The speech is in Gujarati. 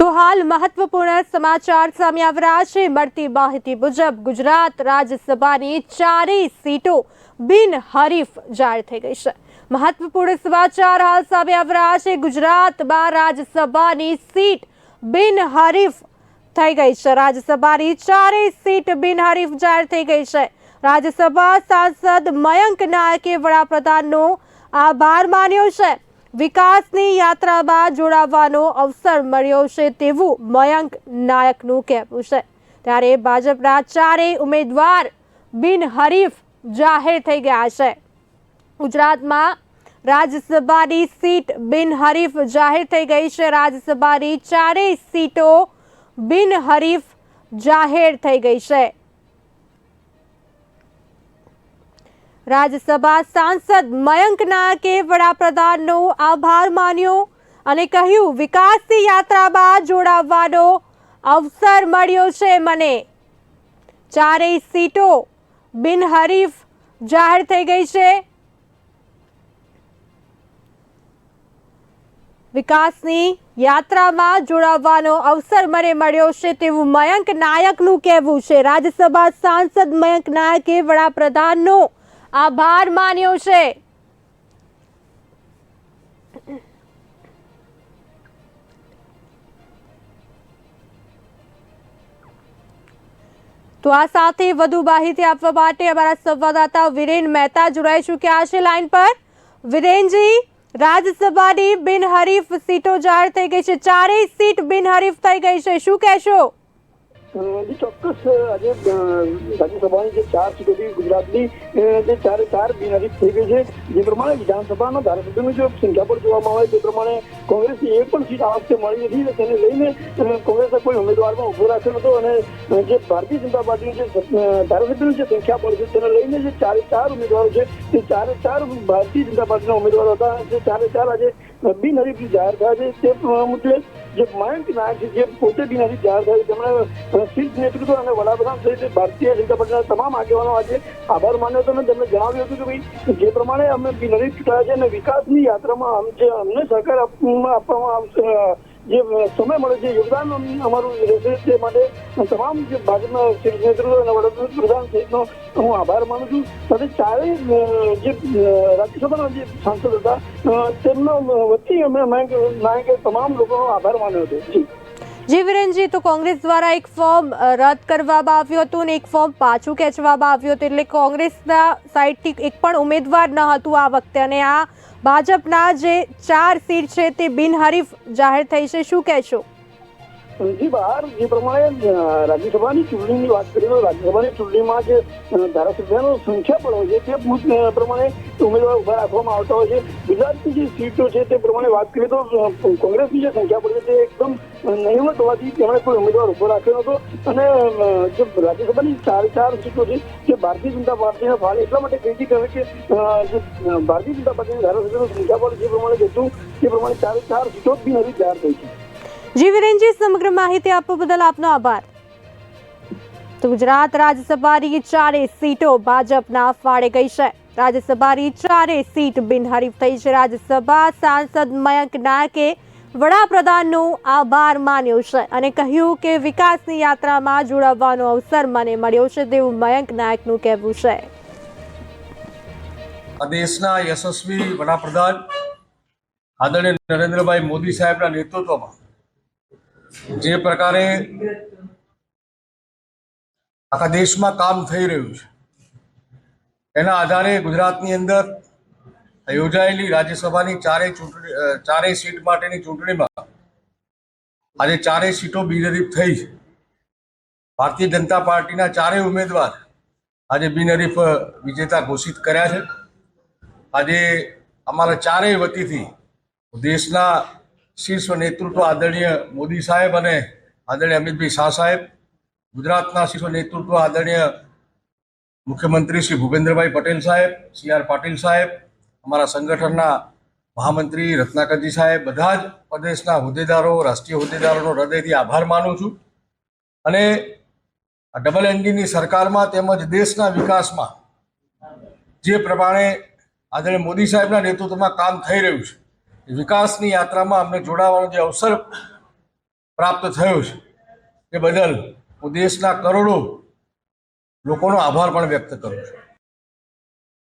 તો હાલ મહત્વપૂર્ણ સમાચાર સામે આવ્યા છે. મળતી માહિતી મુજબ ગુજરાત રાજ્યસભાની ચારેય સીટો બિનહરીફ જાહેર થઈ ગઈ છે. મહત્વપૂર્ણ સમાચાર હાલ સામે આવ્યા છે. ગુજરાતમાં રાજ્યસભાની સીટ બિનહરીફ થઈ ગઈ છે. રાજ્યસભાની ચારેય સીટ બિનહરીફ જાહેર થઈ ગઈ છે. રાજ્યસભા સાંસદ મયંક નાયકે વડાપ્રધાનનો આભાર માન્યો છે. વિકાસની યાત્રામાં જોડાવાનો અવસર મળ્યો છે તેવું મયંક નાયકનું કહેવું છે. ત્યારે ભાજપના ચારેય ઉમેદવાર બિનહરીફ જાહેર થઈ ગયા છે. ગુજરાતમાં રાજ્યસભાની સીટ બિનહરીફ જાહેર થઈ ગઈ છે. રાજ્યસભાની ચારેય સીટો બિનહરીફ જાહેર થઈ ગઈ છે. રાજ્યસભા સાંસદ મયંક નાયકે વડાપ્રધાનનો આભાર માન્યો અને કહ્યું, વિકાસની યાત્રામાં જોડાવવાનો અવસર મળ્યો છે મને. ચારેય સીટો બિનહરીફ જાહેર થઈ ગઈ છે. વિકાસની યાત્રામાં જોડાવવાનો અવસર મને મળ્યો છે તેવું મયંક નાયકનું કહેવું છે. રાજ્યસભા સાંસદ મયંક નાયકે વડાપ્રધાનનો આભાર માન્યો છે. તો આ સાથે વધુ માહિતી આપવા માટે અમારા સંવાદદાતા વિરેન મહેતા જોડાઈ ચૂક્યા છે લાઈન પર. વિરેનજી, રાજ્યસભાની બિનહરીફ સીટો જાહેર થઈ ગઈ છે. ચારેય સીટ બિનહરીફ થઈ ગઈ છે. શું કહેશો? ચોક્કસ આજે રાજ્યસભાની જે ચાર સીટો હતી ગુજરાતની જે ચારે ચાર બિનહરીફ થઈ ગઈ છે, જે પ્રમાણે વિધાનસભાના ધારાસભ્યોની જો સંખ્યા પણ જોવામાં આવે તે પ્રમાણે કોંગ્રેસની એક પણ સીટ આ વખતે મળી નથી તેને લઈને કોંગ્રેસે કોઈ ઉમેદવારમાં ઊભો રાખ્યો નહોતો અને જે ભારતીય જનતા પાર્ટીની જે ધારાસભ્યોની જે સંખ્યા પણ છે, તેને લઈને જે ચારે ચાર ઉમેદવારો છે, તે ચારે ચાર ભારતીય જનતા પાર્ટીના ઉમેદવારો હતા જે ચારે ચાર આજે બિનહરીફ જાહેર થયા છે, તે મુદ્દે જે નાયક છે જે પોતે બિનહરીફ જાહેર થયા, તેમણે શીર્ષ નેતૃત્વ અને વડાપ્રધાન સહિત ભારતીય જનતા પાર્ટીના તમામ આગેવાનો આજે આભાર માન્યો હતો અને તેમણે જણાવ્યું હતું કે ભાઈ જે પ્રમાણે અમે બિનહરીફ ચૂંટાયા છે અને વિકાસની યાત્રામાં અમને સહકાર આપવામાં જે સમય મળે છે યોગદાન અમારું રહેશે તે માટે તમામ જે ભાજપના શીર્ષ નેતૃત્વ અને વડાપ્રધાન સહિતનો હું આભાર માનું છું સાથે ચારેય જે રાજ્યસભાના જે સાંસદ હતા તેમનો વતી અમે નાયકે તમામ લોકોનો આભાર માન્યો હતો જી જી વિરેનજી તો કોંગ્રેસ દ્વારા એક ફોર્મ રદ કરવામાં આવ્યું હતું અને એક ફોર્મ પાછું ખેંચવામાં આવ્યું હતું એટલે કોંગ્રેસના સાઈડથી એક પણ ઉમેદવાર ન હતું આ વખતે અને આ ભાજપના જે ચાર સીટ છે તે બિનહરીફ જાહેર થઈ છે. શું કહેશો? જી બહાર જે પ્રમાણે રાજ્યસભાની ચૂંટણીની વાત કરીએ તો રાજ્યસભાની ચૂંટણીમાં જે ધારાસભ્યનો સંખ્યા પણ હોય છે, તે પ્રમાણે ઉમેદવાર ઊભા રાખવામાં આવતા હોય છે. ગુજરાતની જે સીટો છે તે પ્રમાણે વાત કરીએ તો કોંગ્રેસની જે સંખ્યા છે તે એકદમ નહીવત હોવાથી તેમણે કોઈ ઉમેદવાર ઊભો રાખ્યો નહોતો. અને જે રાજ્યસભાની ચાર ચાર સીટો છે તે ભારતીય જનતા પાર્ટીને ફાળે એટલા માટે કહી કરે કે જે ભારતીય જનતા પાર્ટીની ધારાસભ્યોની સંખ્યા પણ જે પ્રમાણે જતું, તે પ્રમાણે ચારે ચાર સીટો બિનહરીફ જાહેર થઈ છે. જી સમગ્ર માહિતી આપવા બદલ આપનો આભાર. તો ગુજરાત રાજ્યસભાની ચારે સીટો ભાજપના ફાળે ગઈ છે. રાજ્યસભાની ચારે સીટ બિનહરીફ થઈ છે. રાજ્યસભા સાંસદ મયંક નાયકે વડાપ્રધાનનો આભાર માન્યો છે અને કહ્યું કે વિકાસની યાત્રામાં જોડાવવાનો અવસર મને મળ્યો છે તેવું મયંક નાયકનું કહેવું છે. દેશના યશસ્વી વડાપ્રધાન આદરણીય નરેન્દ્રભાઈ મોદી સાહેબના નેતૃત્વમાં જે પ્રકારે આખા દેશમાં કામ થઈ રહ્યું છે. એના આધારે ગુજરાતની અંદર યોજાયેલી રાજ્યસભાની ચારેય ચૂંટણી ચારેય સીટ માટેની ચૂંટણીમાં આજે ચારેય સીટો બિનહરીફ થઈ છે. ભારતીય જનતા પાર્ટીના ચારેય ઉમેદવાર આજે બિનહરીફ વિજેતા ઘોષિત કર્યા છે. આજે અમારા ચારેય વતીથી દેશના શીર્ષ નેતૃત્વ આદરણીય મોદી સાહેબ અને આદરણીય અમિતભાઈ શાહ સાહેબ, ગુજરાતના શીર્ષ નેતૃત્વ આદરણીય મુખ્યમંત્રી શ્રી ભૂપેન્દ્રભાઈ પટેલ સાહેબ, સી આર પાટીલ સાહેબ, અમારા સંગઠનના મહામંત્રી રત્નાકરજી સાહેબ, બધા જ પ્રદેશના હોદ્દેદારો, રાષ્ટ્રીય હોદ્દેદારોનો હૃદયથી આભાર માનું છું. અને ડબલ એન્જિનની સરકારમાં તેમજ દેશના વિકાસમાં જે પ્રમાણે આદરણીય મોદી સાહેબના નેતૃત્વમાં કામ થઈ રહ્યું છે વિકાસની યાત્રામાં અમને જોડાવાનો જે અવસર પ્રાપ્ત થયો છે, એ બદલ હું દેશના કરોડો લોકોનો આભાર પણ વ્યક્ત કરું છું.